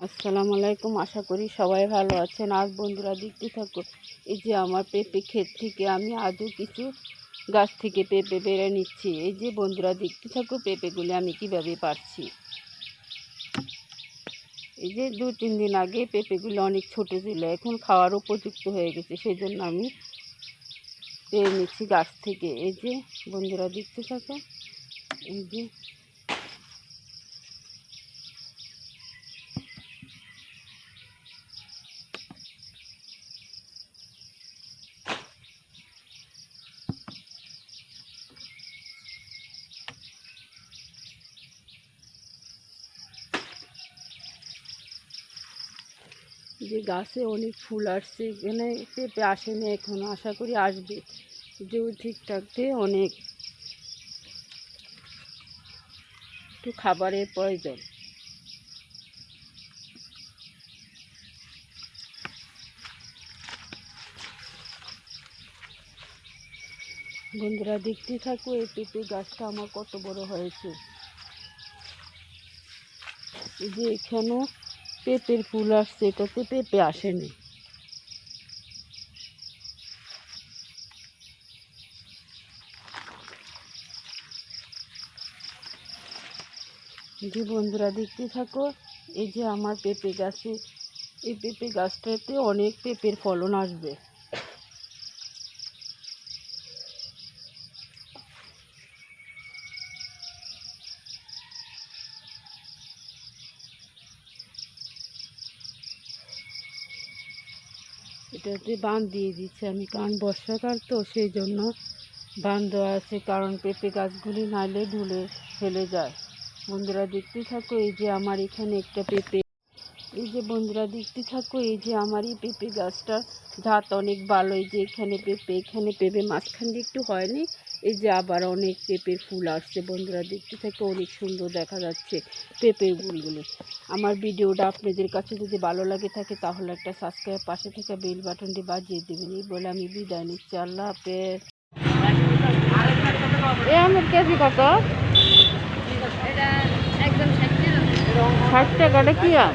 আসসালামু আলাইকুম, আশা করি সবাই ভালো আছেন। আজ বন্ধুরা দেখতে থাকো এই যে আমার পেঁপে ক্ষেত থেকে আমি আজও কিছু গাছ থেকে পেঁপে বেড়ে নিচ্ছি। এই যে বন্ধুরা দেখতে থাকো পেঁপেগুলি আমি কীভাবে পারছি। এই যে দু তিন দিন আগে পেঁপেগুলো অনেক ছোটো ছিল, এখন খাওয়ার উপযুক্ত হয়ে গেছে সেই জন্য আমি পেয়ে নিচ্ছি গাছ থেকে। এই যে বন্ধুরা দেখতে থাকো এই যে যে গাছে অনেক ফুল আসছে, এখানে পেঁপে আসেনি এখনও, আশা করি আসবে। যে ঠিকঠাকতে অনেক। একটু খাবারের প্রয়োজন। বন্ধুরা, দেখতে থাকো, এই পেঁপে গাছটা আমার কত বড় হয়েছে। যে এখানেও পেঁপের ফুল আসছে, এটাতে পেঁপে আসেনি। যে বন্ধুরা, দেখতে থাকো, এই যে আমার পেঁপে গাছে, এই পেঁপে গাছটাতে অনেক পেঁপের ফলন আসবে। এটাতে বাঁধ দিয়ে দিচ্ছে। আমি কারণ বর্ষাকাল তো, সেই জন্য বাঁধ দেওয়া আছে। কারণ পেঁপে গাছগুলি নাইলে ঢুলে ফেলে যায়। বন্ধুরা, দেখতে থাকো এই যে আমার এখানে একটা পেঁপে। এই যে বন্ধুরা, দেখতে থাকো এই যে আমার এই পেঁপে গাছটা জাত অনেক ভালো। এই যে এখানে পেঁপে এখানে পেঁপে। মাঝখান দিয়ে একটু হয়নি এই যে আবার অনেক পেঁপের ফুল আসছে বন্ধুরা দেখতে থাকো অনেক সুন্দর দেখা যাচ্ছে পেঁপের ফুলগুলো। আমার ভিডিওটা আপনাদের কাছে যদি ভালো লাগে থাকে তাহলে একটা সাবস্ক্রাইব পাশে থাকা বেল বাটনটি বাজিয়ে দেবেন। এই বলে আমি বিদায় নিচ্ছি আল্লাহ হাফেজ। এ আমের কেজি কত? ষাট টাকাটা কি আম?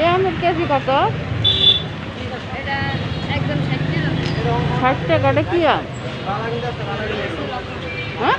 এ আমের কেজি কত? ষাট টাকাটা কি আম? হ্যাঁ?